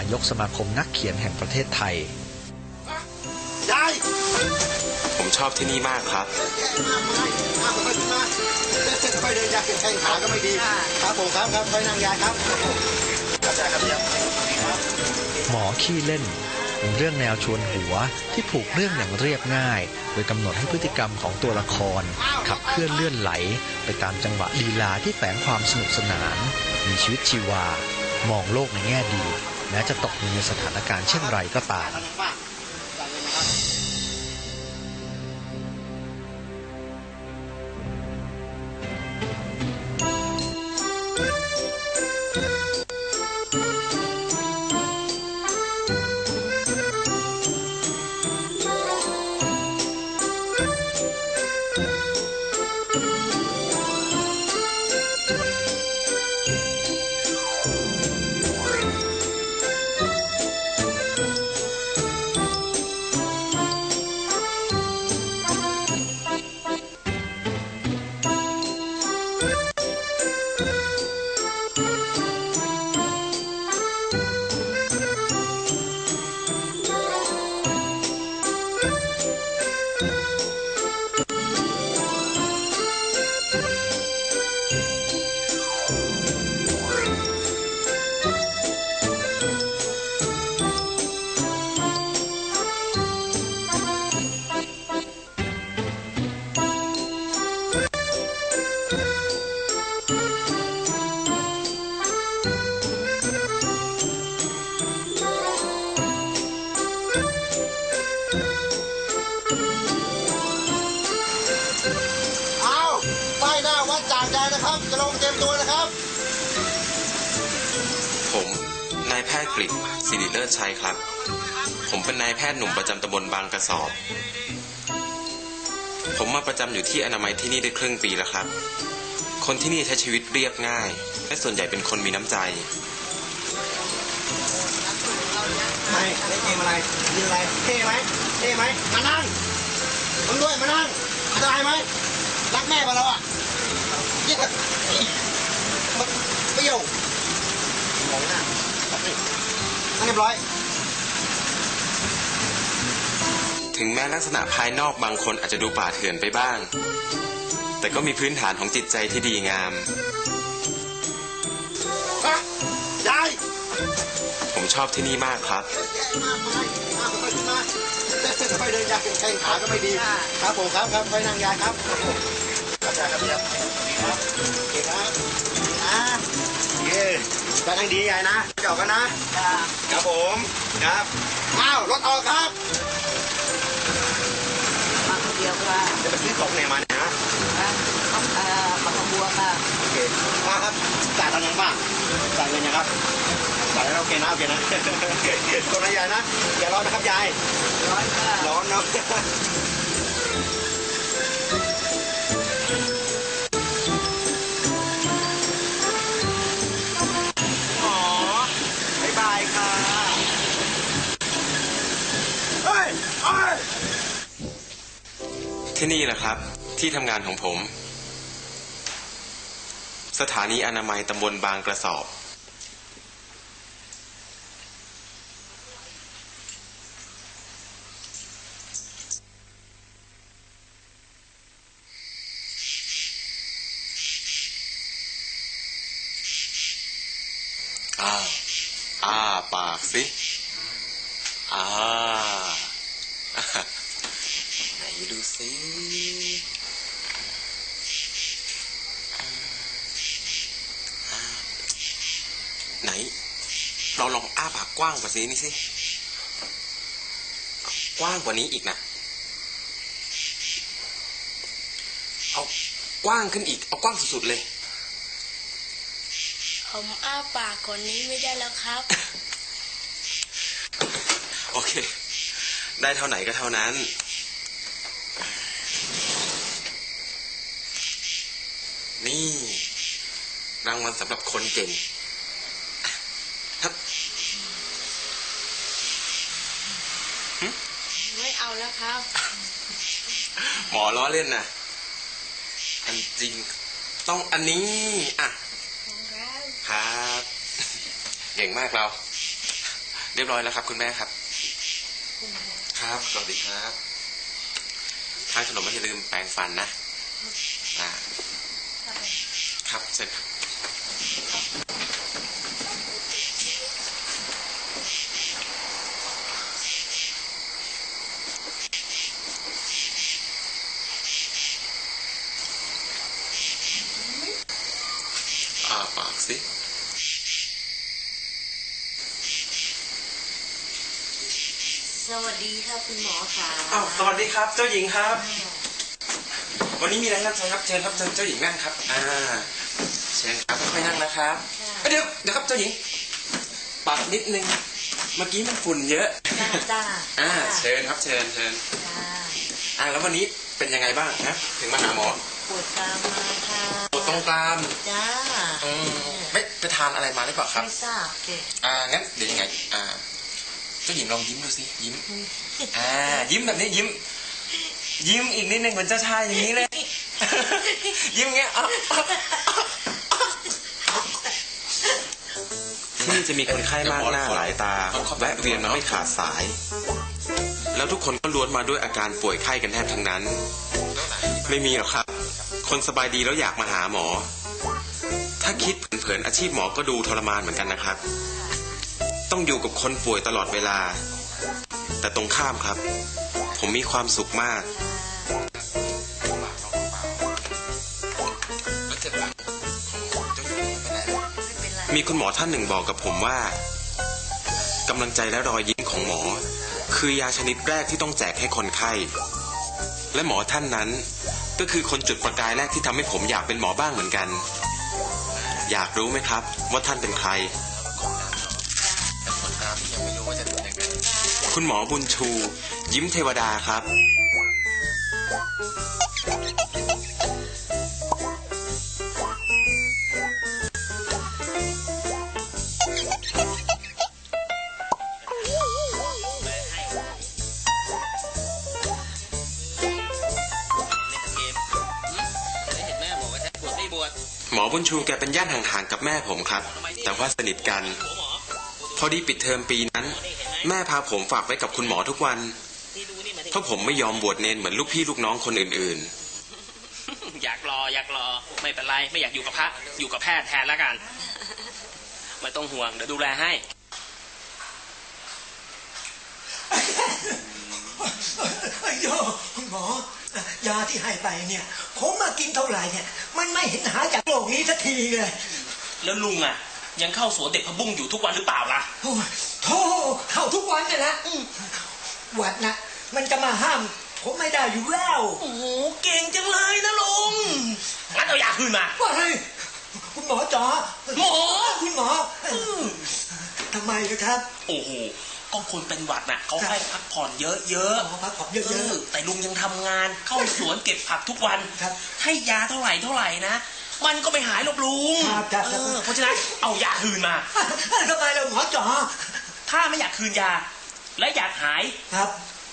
นายกสมาคมนักเขียนแห่งประเทศไทยยายผมชอบที่นี่มากครับมามาค่อยๆมาค่อยเดินยายแข้งขาก็ไม่ดี ครับผมครับครับค่อยนั่งยายครับครับยายครับยายครับหมอขี้เล่นเป็นเรื่องแนวชวนหัวที่ผูกเรื่องอย่างเรียบง่าย โดยกำหนดให้พฤติกรรมของตัวละคร ขับเคลื่อนเลื่อนไหล ไปตามจังหวะลีลาที่แฝงความสนุกสนาน มีชีวิตชีวา มองโลกในแง่ดีแม้จะตกอยู่ในสถานการณ์เช่นไรก็ตาม ลิศชัยครับ ผมเป็นนายแพทย์หนุ่มประจำตำบลบางกระสอบ ผมมาประจำอยู่ที่อนามัยที่นี่ได้ครึ่งปีแล้วครับ คนที่นี่ใช้ชีวิตเรียบง่าย และส่วนใหญ่เป็นคนมีน้ำใจ ไม่เล่นเกมอะไรยินอะไรเท่ไหมเท่ไหมมานั่งมึงด้วยมานั่งอันตรายไหมรักแม่ปะเราอะเยี่ยมันเปรี้ยวมองหน้านั่ง เรียบร้อย ถึงแม้ลักษณะภายนอกบางคนอาจจะดูป่าเถื่อนไปบ้าง แต่ก็มีพื้นฐานของจิตใจที่ดีงามอะยายผมชอบที่นี่มากครับมามามาค่อยๆมาค่อยเดินยายแข้งขาก็ไม่ดี ครับผมครับครับค่อยนั่งยายครับครับยายครับยายครับโอเคครับนะ เย้ไปทางดียายนะจอดกันนะ ครับผมครับอ้าวรถออกครับ มาคนเดียวค่ะจะไปซื้อของไหนมาเนี่ยนะนะต้องเอ่อมาขบัวค่ะโอเคมาครับจ่ายตังค์ยังบ้างจ่ายเงินยังครับจ่ายแล้วโอเคนะโอเคนะคนนะยายนะอย่าร้อนนะครับยายร้อยค่ะร้อนเนาะ ที่นี่แหละครับ ที่ทำงานของผม สถานีอนามัยตำบลบางกระสอบ อ้าวอ้าปากสิอ้า ไหนดูสิ ไหน เราลองอ้าปากกว้างกว่านี้นี่สิ กว้างกว่านี้อีกนะเอากว้างขึ้นอีก เอากว้างสุดๆเลย ผมอ้าปากกว่านี้ไม่ได้แล้วครับ โอเค ได้เท่าไหนก็เท่านั้นนี่ รางวัลสำหรับคนเก่งถ้า ไม่เอาแล้วครับ หมอล้อเล่นนะอันจริง ต้องอันนี้ อะ ครับเก่งมากเรา เรียบร้อยแล้วครับ คุณแม่ครับ ครับ สวัสดีครับ ทานขนมไม่อย่าลืมแปรงฟันนะอ่าครับเชิญครับ อ่าปากสิ สวัสดีครับคุณหมอค่ะ อ้าว สวัสดีครับ เจ้าหญิงครับ วันนี้มีอะไรรับใช้ครับเชิญครับเชิญเจ้าหญิงนั่งครับ อ่า เชิญครับค่อยๆนั่งนะครับเอ้ยเดี๋ยวเดี๋ยวครับเจ้าหญิงปรับนิดนึง เมื่อกี้มันฝุ่นเยอะจ้าจ้าอ่า เชิญครับเชิญเชิญจ้าอ่าแล้ววันนี้เป็นยังไงบ้างนะถึงมาหาหมอปวดกรามมาค่ะปวดตรงกรามจ้าอืมไม่ไปทานอะไรมาหรือเปล่าครับไม่ทราบเด็อ่างั้นเดี๋ยวยังไง อ่าเจ้าหญิงลองยิ้มดูสิยิ้ม อ่า ยิ้มแบบนี้ยิ้ม ยิ้มอีกนิดนึงเหมือนเจ้าชายอย่างนี้เลย ยิ้มเงี้ยอะอะอะที่นี่จะมีคนไข้มากหน้าหลายตา แวะเวียนมาไม่ขาดสาย แล้วทุกคนก็ล้วนมาด้วยอาการป่วยไข้กันแทบทั้งนั้น ไม่มีหรอกครับ คนสบายดีแล้วอยากมาหาหมอ ถ้าคิดเผินๆอาชีพหมอก็ดูทรมานเหมือนกันนะครับ ต้องอยู่กับคนป่วยตลอดเวลา แต่ตรงข้ามครับ ผมมีความสุขมาก มีคุณหมอท่านหนึ่งบอกกับผมว่ากำลังใจและรอยยิ้มของหมอ คือยาชนิดแรกที่ต้องแจกให้คนไข้ และหมอท่านนั้น ก็คือคนจุดประกายแรกที่ทำให้ผมอยากเป็นหมอบ้างเหมือนกัน อยากรู้ไหมครับ ว่าท่านเป็นใคร คุณหมอบุญชู ยิ้มเทวดาครับ หมอบุญชูแกเป็นญาติห่างๆกับแม่ผมครับ แต่ว่าสนิทกัน พอดีปิดเทอมปีนั้น แม่พาผมฝากไว้กับคุณหมอทุกวัน เพราะผมไม่ยอมบวชเนนเหมือนลูกพี่ลูกน้องคนอื่นอยากรออยากรอไม่เป็นไร ไม่อยากอยู่กับพระอยู่กับแพทย์แทนแล้วกันไม่ต้องห่วงเดี๋ยวดูแลให้ โยคุณหมอยาที่ให้ไปเนี่ย ผมมากินเท่าไหร่เนี่ย มันไม่เห็นหายจากโลกนี้สักทีเลย แล้วลุงอะ ยังเข้าสวนเด็กพะบุ้งอยู่ทุกวันหรือเปล่าล่ะโอ้ยโธ่ เข้าทุกวันเนี่ยนะอืมหวัดนะมันจะมาห้าม ผมไม่ได้อยู่แล้วโอ้โหเก่งจังเลยนะลุงงั้นเอายาคืนมาว่าไงคุณหมอจ๋อหมอคุณหมอทำไมนะครับ โอ้โหก็คนเป็นหวัดน่ะเขาให้พักผ่อนเยอะหมอพักผ่อนเยๆเออะอแต่ลุงยังทำงาน เข้าสวนเก็บผักทุกวันครับให้ยาเท่าไหร่เท่าไหร่นะมันก็ไม่หายหรอกลุงครับครับเออเพราะฉะนั้นเอายาคืนมาๆทำไมเราหมอจ๋อ ถ้าไม่อยากคืนยา และอยากหายครับ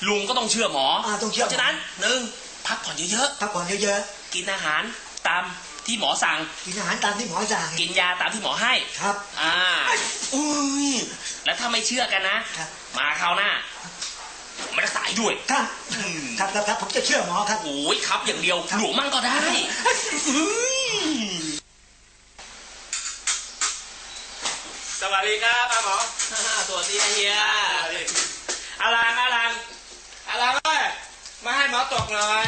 ลุงก็ต้องเชื่อหมออ่าต้องเชื่อเพราะฉะนั้นหนึ่งพักผ่อนเยอะพักผ่อนเยอะๆ กินอาหารตามที่หมอสั่ง ๆกินอาหารตามที่หมอสั่งกินยาตามที่หมอให้ ครับ อ่าอุ้ยแล้วถ้าไม่เชื่อกันนะ ครับ มาคราวหน้าไม่รักษาให้ด้วย ครับอืม ครับครับครับผมจะเชื่อหมอครับ โอ้ยครับอย่างเดียวครับหลวงมั่งก็ได้อื้อสวัสดีครับป้าหมอ สวัสดีเฮียอาลังอาลังอาลังเอ้ยมาให้หมอตกหน่อย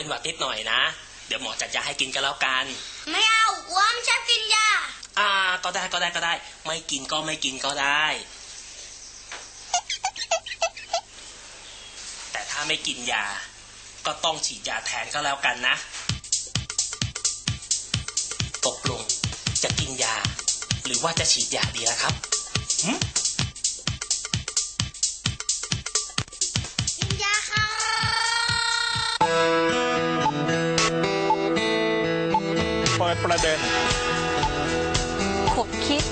เป็นหวัดนิดหน่อยนะ เดี๋ยวหมอจัดยาให้กินกันแล้วกัน ไม่เอาอ้วมชอบกินยา อ่า ก็ได้ก็ได้ก็ได้ ไม่กินก็ไม่กินก็ได้ แต่ถ้าไม่กินยา ก็ต้องฉีดยาแทนก็แล้วกันนะ ตกลงจะกินยา หรือว่าจะฉีดยาดีนะครับหึกิ ประเด็น ขบคิด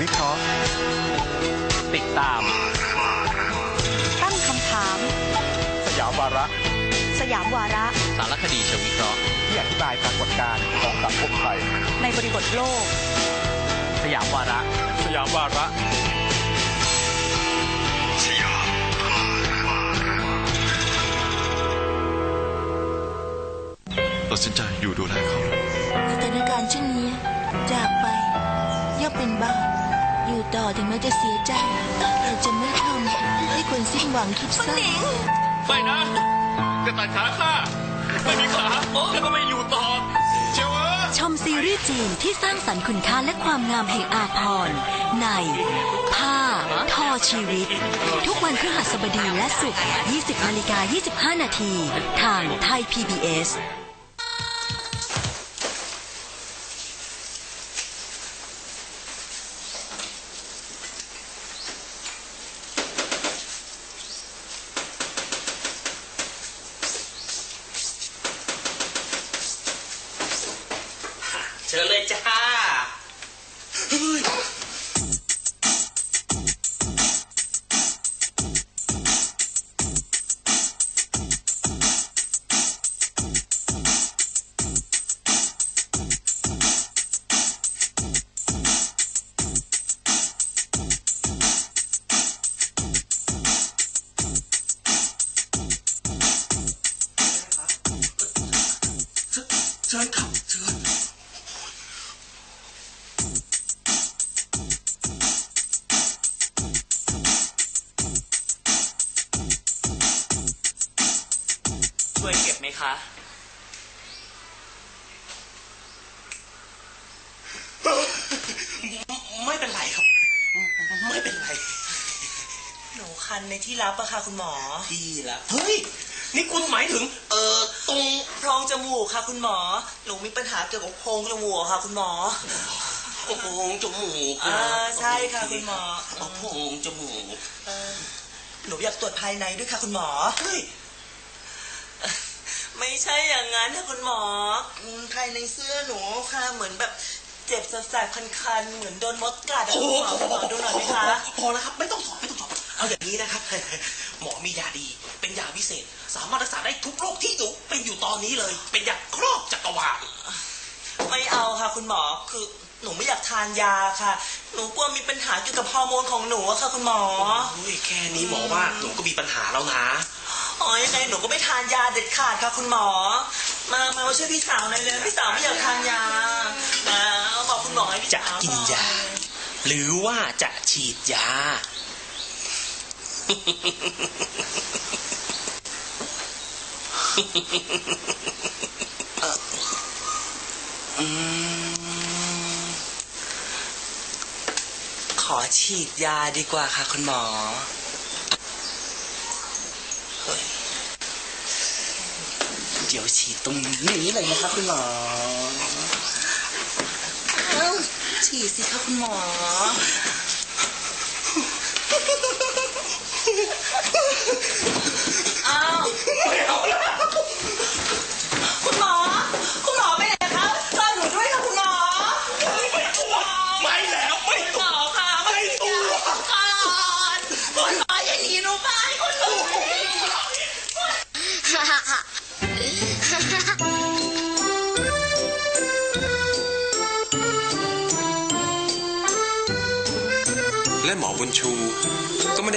วิเคราะห์ ติดตาม ตั้งคำถาม สยามวาระ สยามวาระ สารคดีเชิงวิเคราะห์ ที่อธิบายปรากฏการณ์ของสังคมไทย ในบริบทโลก สยามวาระ สยามวาระตัดสินใจอยู่ดูแลเขา สถานการณ์เช่นนี้ จากไปย่อมเป็นบาปอยู่ต่อถึงแม้จะเสียใจแต่จะไม่ทำให้คนสิ้นหวังคิดสั้นไม่นะจะตัดขาข้าไม่มีขาแล้วก็ไม่อยู่ต่อเชียวเออชมซีรีส์จีนที่สร้างสรรค์คุณค่าและความงามแห่งอาพรณ์ใน ผ้า ทอชีวิต ทุกวันพฤหัสบดีและศุกร์20นาฬิกา25 นาทีทางไทย PBS วยเก็บไหมคะ ไม่เป็นไรครับ ไม่เป็นไร หนูคันในที่รับอะค่ะคุณหมอดีละ เฮ้ย นี่คุณหมายถึง เอ่อ ตรงโพรงจมูกค่ะ คุณหมอ หนูมีปัญหาเกี่ยวกับโพรงจมูกค่ะ คุณหมอโพรงจมูกอ่าใช่ค่ะคุณหมอเอาโพรงจมูกเออหนูอยากตรวจภายในด้วยค่ะ คุณหมอ เฮ้ย ไม่ใช่อย่างนั้นค่ะคุณหมออืมภายในเสื้อหนูค่ะเหมือนแบบเจ็บแสบๆคันๆเหมือนโดนมดกัดอะโอ้คุณหมอคุณหมอดูหน่อยไหมคะพอแล้วครับ ไม่ต้องถอดไม่ต้องถอดเอาอย่างนี้นะครับ หมอมียาดี เป็นยาวิเศษ สามารถรักษาได้ทุกโรคที่หนูเป็นอยู่ตอนนี้เลย เป็นยาครอบจักรวาลไม่เอาค่ะ คุณหมอคือหนูไม่อยากทานยาค่ะ หนูกลัวมีปัญหาเกี่ยวกับฮอร์โมนของหนูอะค่ะ คุณหมอโอ้ยแค่นี้หมอว่าหนูก็มีปัญหาแล้วนะ อ๋อยังไงหนูก็ไม่ทานยาเด็ดขาดค่ะคุณหมอมามามาช่วยพี่สาวหน่อยเลยพี่สาวไม่อยากทานยามาบอกคุณหมอให้พี่จะสาวกินยา หรือว่าจะฉีดยาเอ่ออืมขอฉีดยาดีกว่าค่ะคุณหมอเฮ้ย เดี๋ยวฉีดตรงนี้เลยนะคะคุณหมอฉีดสิคะคุณหมอ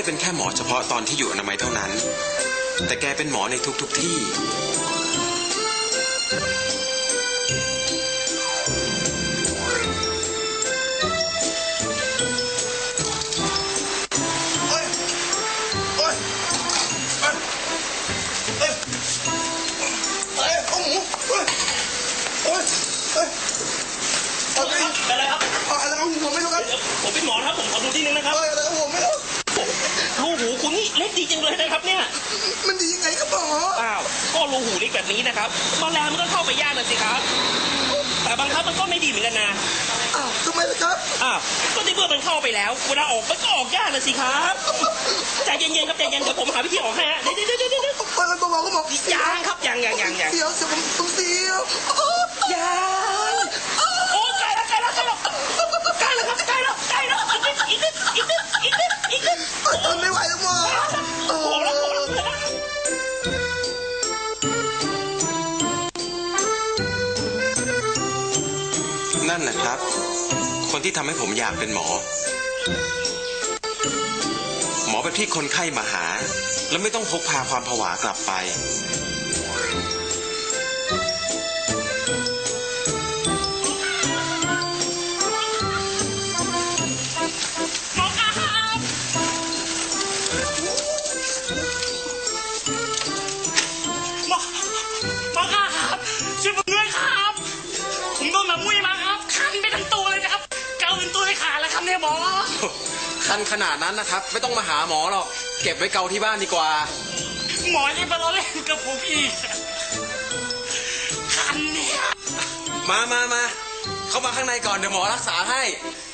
ได้เป็นแค่หมอเฉพาะตอนที่อยู่อนามัยเท่านั้น แต่แกเป็นหมอในทุกๆทที่ นี่เล็กดีจังเลยนะครับเนี่ย มันดียังไงครับหมออ้าว ก็รูหูเล็กแบบนี้นะครับแมลงมันก็เข้าไปยากนะสิครับ แต่บางครั้งมันก็ไม่ดีเหมือนกันนะ อ้าวทำไมล่ะครับ อ้าว ก็ที่เมื่อมันเข้าไปแล้ว เวลาออกมันก็ออกยากนะสิครับใจเย็นๆครับใจเย็นเดี๋ยวผมหาวิธีออกให้ฮะเดี๋ยวเดี๋ยวเดี๋ยวเดี๋ยวเปิดตัวบอกก็บอกยังครับยังยังยังยังเดี๋ยวเดี๋ยวผมผมเสียวเยัง ที่ทำให้ผมอยากเป็นหมอ หมอแบบที่คนไข้มาหา แล้วไม่ต้องพกพาความผวากลับไป คันขนาดนั้นนะครับ ไม่ต้องมาหาหมอหรอก เก็บไว้เกาที่บ้านดีกว่า หมอยังมาล้อเล่นกับผมอีกคันเนี่ย มามามา เข้ามาข้างในก่อนเดี๋ยวหมอรักษาให้ค